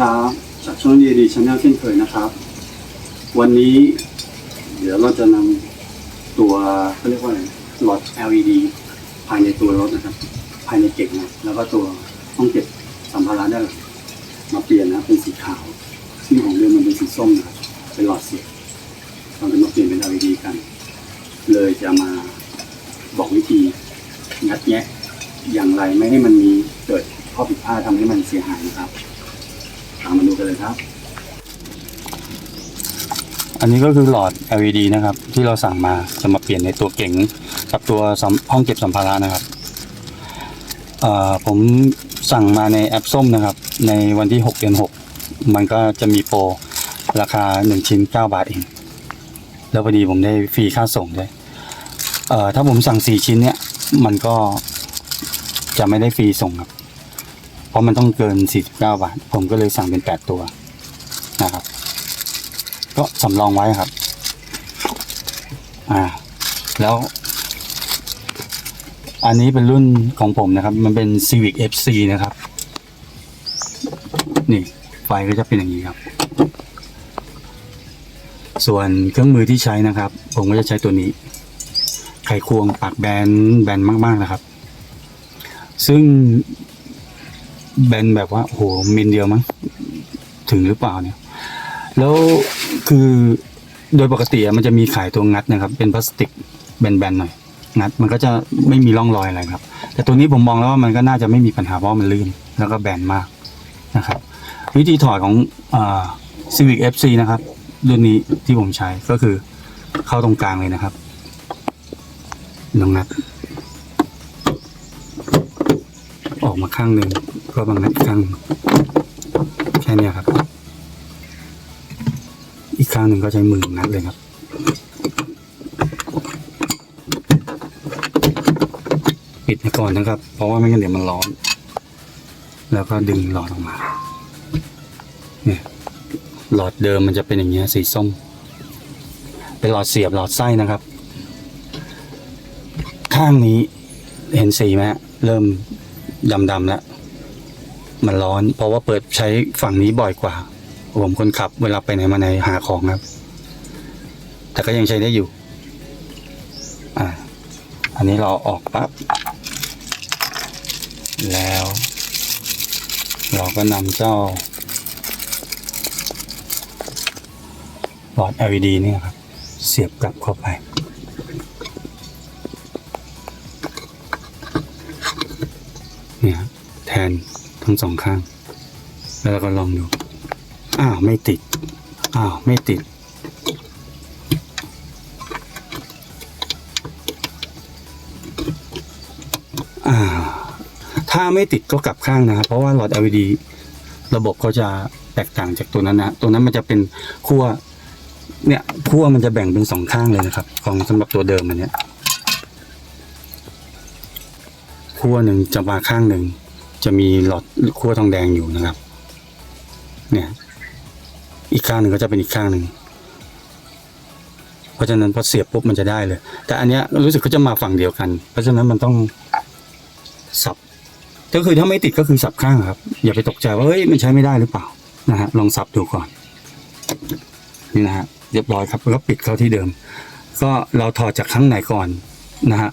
ครับจากช่องดีดีชาแนลเช่นเคยนะครับ วันนี้ เดี๋ยวเราจะนำตัวเขาเรียกว่าอะไรหลอด LED ภายในตัวรถนะครับ ภายในเก่งนะแล้วก็ตัวห้องเก็บสัมภาระด้านหลังมาเปลี่ยนนะเป็นสีขาวซึ่งของเดิมมันเป็นสีส้มนะครับเป็นหลอดเสียบเราจะมาเปลี่ยนเป็น LED กัน เลยจะมาบอกวิธีงัดแงะอย่างไรไม่ให้มันมีเกิดข้อผิดพลาดทำให้มันเสียหายนะครับ ตามมาดูกันเลยครับ อันนี้ก็คือหลอด LED นะครับ ที่เราสั่งมาจะมาเปลี่ยนในตัวเก๋งกับตัวห้องเก็บสัมภาระนะครับผมสั่งมาในแอปส้มนะครับ ในวันที่ 6 เดือน 6 มันก็จะมีโปรราคา 1 ชิ้น 9 บาทเอง แล้วพอดีผมได้ฟรีค่าส่งด้วยถ้าผมสั่ง 4 ชิ้นเนี่ย มันก็จะไม่ได้ฟรีส่งครับ เพราะมันต้องเกิน 49 บาท ผมก็เลยสั่งเป็น 8 ตัวนะครับ ก็สำรองไว้ครับ อ่า แล้ว อันนี้เป็นรุ่นของผมนะครับ มันเป็น Civic FC นะครับ นี่ไฟก็จะเป็นอย่างนี้ครับ ส่วนเครื่องมือที่ใช้นะครับ ผมก็จะใช้ตัวนี้ ไขควงปากแบนแบนมาก ๆ นะครับ ซึ่ง แบนแบบว่าโอ้โหมิลเดียวมั้งถึงหรือเปล่าเนี่ย แล้วคือโดยปกติมันจะมีขายตัวงัดนะครับ เป็นพลาสติกแบนๆหน่อยงัด มันก็จะไม่มีร่องรอยอะไรครับ แต่ตัวนี้ผมมองแล้วว่ามันก็น่าจะไม่มีปัญหาเพราะมันลื่น แล้วก็แบนมากนะครับ วิธีถอดของอ่า Civic FC นะครับรุ่นนี้ที่ผมใช้ก็คือเข้าตรงกลางเลยนะครับลองงัด ออกมาข้างหนึ่งก็บางนัดอีกข้างแค่นี้ครับ อีกข้างหนึ่งก็ใช้มืองัดเลยครับปิดไว้ก่อนนะครับ เพราะว่าไม่งั้นเดี๋ยวมันร้อน แล้วก็ดึงหลอดออกมาเนี่ยหลอดเดิมมันจะเป็นอย่างเงี้ยสีส้ม เป็นหลอดเสียบหลอดไส้นะครับ ข้างนี้เห็นสีไหมเริ่ม ดำๆแล้วมันร้อน เพราะว่าเปิดใช้ฝั่งนี้บ่อยกว่า ผมคนขับ เวลาไปไหนมาไหนหาของครับ แต่ก็ยังใช้ได้อยู่ อ่า อันนี้เราออกปั๊บ แล้ว เราก็นำเจ้าหลอด LED เนี่ยครับ เสียบกลับเข้าไป เนี่ยแทนทั้งสองข้าง แล้วเราก็ลองดู อ้าวไม่ติด อ้าวไม่ติด อ่า ถ้าไม่ติดก็กลับข้างนะครับ เพราะว่าหลอด LED ระบบเขาจะแตกต่างจากตัวนั้นนะ ตัวนั้นมันจะเป็นขั้วเนี่ยขั้วมันจะแบ่งเป็นสองข้างเลยนะครับ ของสำหรับตัวเดิมอันเนี้ย ขั้วหนึ่งจะมาข้างหนึ่ง จะมีหลอดขั้วทองแดงอยู่นะครับ เนี่ย อีกข้างหนึ่งก็จะเป็นอีกข้างหนึ่งเพราะฉะนั้นพอเสียบปุ๊บมันจะได้เลย แต่อันเนี้ยรู้สึกเขาจะมาฝั่งเดียวกัน เพราะฉะนั้นมันต้องสับก็คือถ้าไม่ติดก็คือสับข้างครับ อย่าไปตกใจว่าเฮ้ยมันใช้ไม่ได้หรือเปล่านะฮะลองสับดูก่อนนี่นะฮะเรียบร้อยครับแล้วปิดเข้าที่เดิม ก็เราถอดจากข้างไหนก่อนนะฮะ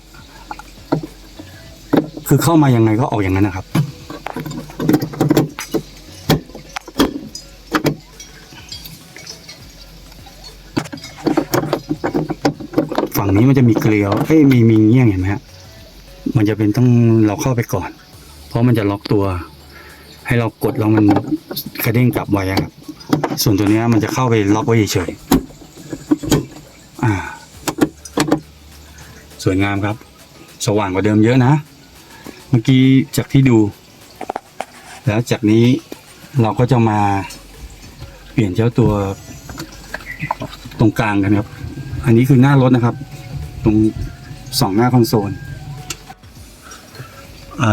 คือเข้ามายังไงก็ออกอย่างนั้นนะครับ ฝั่งนี้มันจะมีเกลียวเอ้ยมีมีเงี้ยงเห็นไหมฮะมันจะเป็นต้องเราเข้าไปก่อน เพราะมันจะล็อกตัว ให้เรากดแล้วมันกระเด้งกลับไว้อะครับ ส่วนตัวนี้มันจะเข้าไปล็อกไว้เฉยอ่าสวยงามครับ สว่างกว่าเดิมเยอะนะ เมื่อกี้จากที่ดู แล้วจากนี้เราก็จะมาเปลี่ยนเจ้าตัวตรงกลางกันครับ อันนี้คือหน้ารถนะครับ ตรงสองหน้าคอนโซล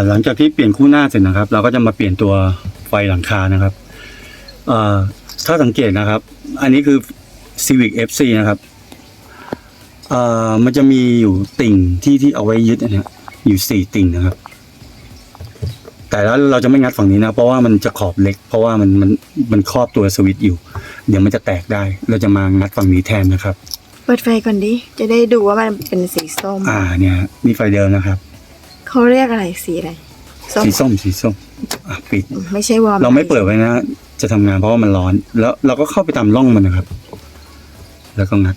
หลังจากที่เปลี่ยนคู่หน้าเสร็จนะครับ เราก็จะมาเปลี่ยนตัวไฟหลังคานะครับถ้าสังเกตนะครับ อันนี้คือ Civic FC นะครับมันจะมีอยู่ติ่งที่ที่เอาไว้ยึดนเนี้ยอยู่สี่ติ่งนะครับ แต่แล้วเราจะไม่งัดฝั่งนี้นะ เพราะว่ามันจะขอบเล็ก เพราะว่ามันมันมันครอบตัวสวิตช์อยู่ เดี๋ยวมันจะแตกได้ เราจะมางัดฝั่งนี้แทนนะครับ เปิดไฟก่อนดิ จะได้ดูว่ามันเป็นสีส้ม อ่าเนี่ยนี่ไฟเดิมนะครับ เขาเรียกอะไรสีอะไร ส้ม สีส้มสีส้มอะปิด ไม่ใช่วอร์มเราไม่เปิดไว้นะ จะทำงานเพราะว่ามันร้อน แล้วเราก็เข้าไปตามร่องมันนะครับ แล้วก็งัด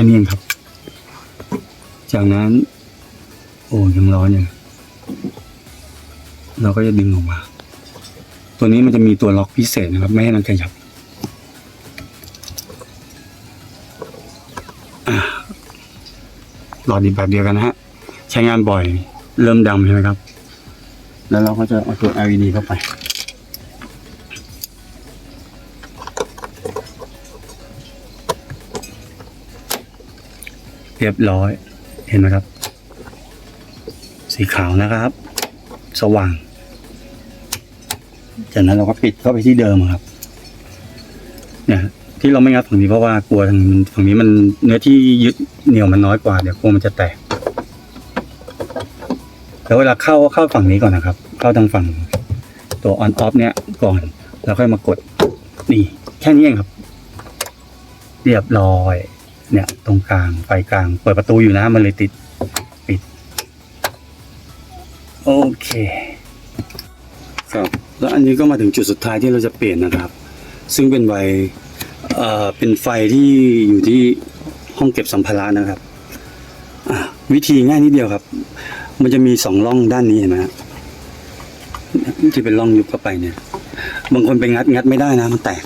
อ่านี้เองครับ จากนั้น โอ้ยังร้อนอยู่เราก็จะดึงออกมา ตัวนี้มันจะมีตัวล็อกพิเศษนะครับ ไม่ให้มันขยับหลอดดีแบบเดียวกันนะฮะ ใช้งานบ่อย เริ่มดำใช่ไหมครับ แล้วเราก็จะเอาตัว LED เข้าไป เรียบร้อย เห็นไหมครับ สีขาวนะครับ สว่าง จากนั้นเราก็ปิดเข้าไปที่เดิมครับ เนี่ยที่เราไม่งัดฝั่งนี้เพราะว่ากลัวทางฝั่งนี้มันเนื้อที่ยึดเหนียวมันน้อยกว่าเดี๋ยวกลัวมันจะแตกแล้วเวลาเข้าเข้าฝั่งนี้ก่อนนะครับ เข้าทางฝั่งตัวออนออฟเนี่ยก่อน แล้วค่อยมากด นี่ แค่นี้เองครับ เรียบร้อย เนี่ย ตรงกลางไฟกลาง เปิดประตูอยู่นะ มันเลยติดปิด โอเคครับแล้วอันนี้ก็มาถึงจุดสุดท้ายที่เราจะเปลี่ยนนะครับ ซึ่งเป็นไฟเอ่อเป็นไฟที่อยู่ที่ห้องเก็บสัมภาระนะครับวิธีง่ายนิดเดียวครับ มันจะมีสองร่องด้านนี้เห็นไหมฮะที่เป็นร่องยุบเข้าไปเนี่ย บางคนไปงัดงัดไม่ได้นะมันแตก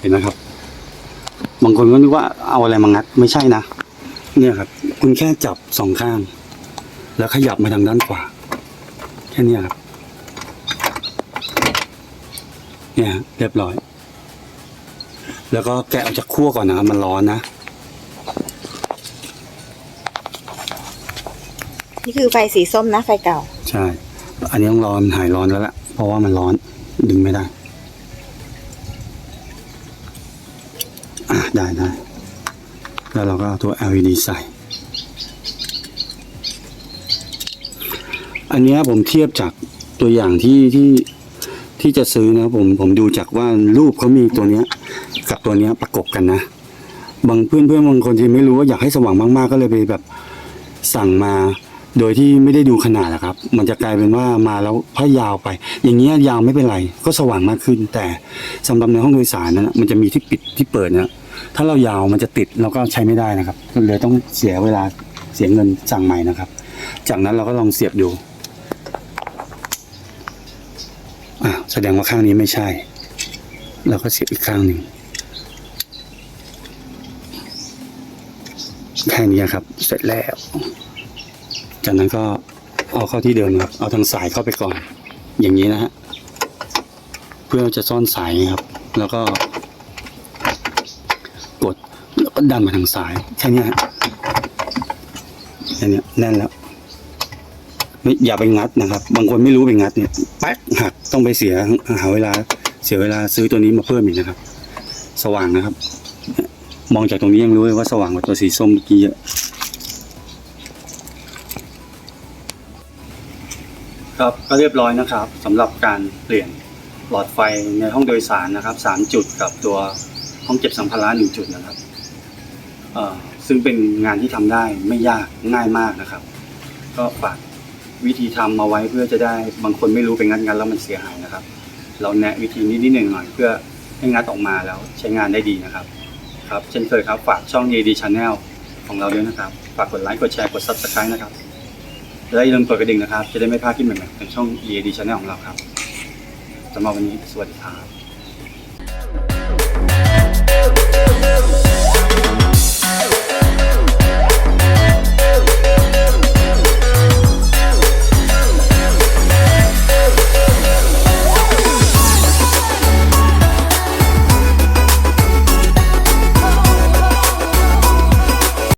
เห็นไหมครับ บางคนก็นึกว่าเอาอะไรมางัด ไม่ใช่นะ เนี่ยครับ คุณแค่จับสองข้าง แล้วขยับมาทางด้านขวา แค่เนี้ยครับ เนี่ยเรียบร้อย แล้วก็แกะออกจากขั้วก่อนนะครับ มันร้อนนะ นี่คือไฟสีส้มนะไฟเก่า ใช่ อันนี้ต้องรอมันหายร้อนแล้วล่ะ เพราะว่ามันร้อนดึงไม่ได้ ได้ได้แล้วเราก็เอาตัว LED ใส่ อันนี้ผมเทียบจากตัวอย่างที่ที่ที่จะซื้อนะผมผมดูจากว่ารูปเขามีตัวเนี้ย กับตัวเนี้ยประกบกันนะ บางเพื่อนเพื่อนบางคนที่ไม่รู้ว่าอยากให้สว่างมากๆ ก็เลยไปแบบสั่งมา โดยที่ไม่ได้ดูขนาดนะครับ มันจะกลายเป็นว่ามาแล้วถ้ายาวไป อย่างเงี้ยยาวไม่เป็นไร ก็สว่างมากขึ้น แต่สำหรับในห้องโดยสารนั้นนะมันจะมีที่ปิดที่เปิดนะถ้าเรายาวมันจะติดเราก็ใช้ไม่ได้นะครับก็เลยต้องเสียเวลาเสียเงินสั่งใหม่นะครับ จากนั้นเราก็ลองเสียบดูอะแสดงว่าข้างนี้ไม่ใช่ เราก็เสียบอีกข้างหนึ่งแค่นี้ครับ เสร็จแล้ว จากนั้นก็เอาเข้าที่เดิมครับ เอาทางสายเข้าไปก่อน อย่างนี้นะฮะ เพื่อจะซ่อนสายครับ แล้วก็ กดแล้วก็ดันมาทางสายแค่นี้ฮะแค่นี้แน่นแล้วไม่อย่าไปงัดนะครับ บางคนไม่รู้ไปงัดเนี่ยแป๊กหักต้องไปเสียหาเวลาเสียเวลาซื้อตัวนี้มาเพิ่มอีกนะครับ สว่างนะครับ มองจากตรงนี้ยังรู้เลยว่าสว่างกว่าตัวสีส้มเมื่อกี้เยอะ ครับก็เรียบร้อยนะครับสำหรับการเปลี่ยนหลอดไฟในห้องโดยสารนะครับสามจุดกับตัวห้องเก็บสัมภาระหนึ่งจุดนะครับซึ่งเป็นงานที่ทำได้ไม่ยากง่ายมากนะครับ ก็ฝากวิธีทำมาไว้เพื่อจะได้บางคนไม่รู้ไปงัดงันแล้วมันเสียหายนะครับ เราแนะวิธีนี้นิดๆหน่อยเพื่อให้งัดออกมาแล้วใช้งานได้ดีนะครับ ครับเช่นเคยครับฝากช่อง ED Channel ของเราด้วยนะครับ ฝากกดไลค์กดแชร์กด Subscribe นะครับ และอย่าลืมกดกระดิ่งนะครับ จะได้ไม่พลาดคลิปใหม่ๆในช่อง EAD Channel ของเราครับสำหรับวันนี้สวัสดีครับ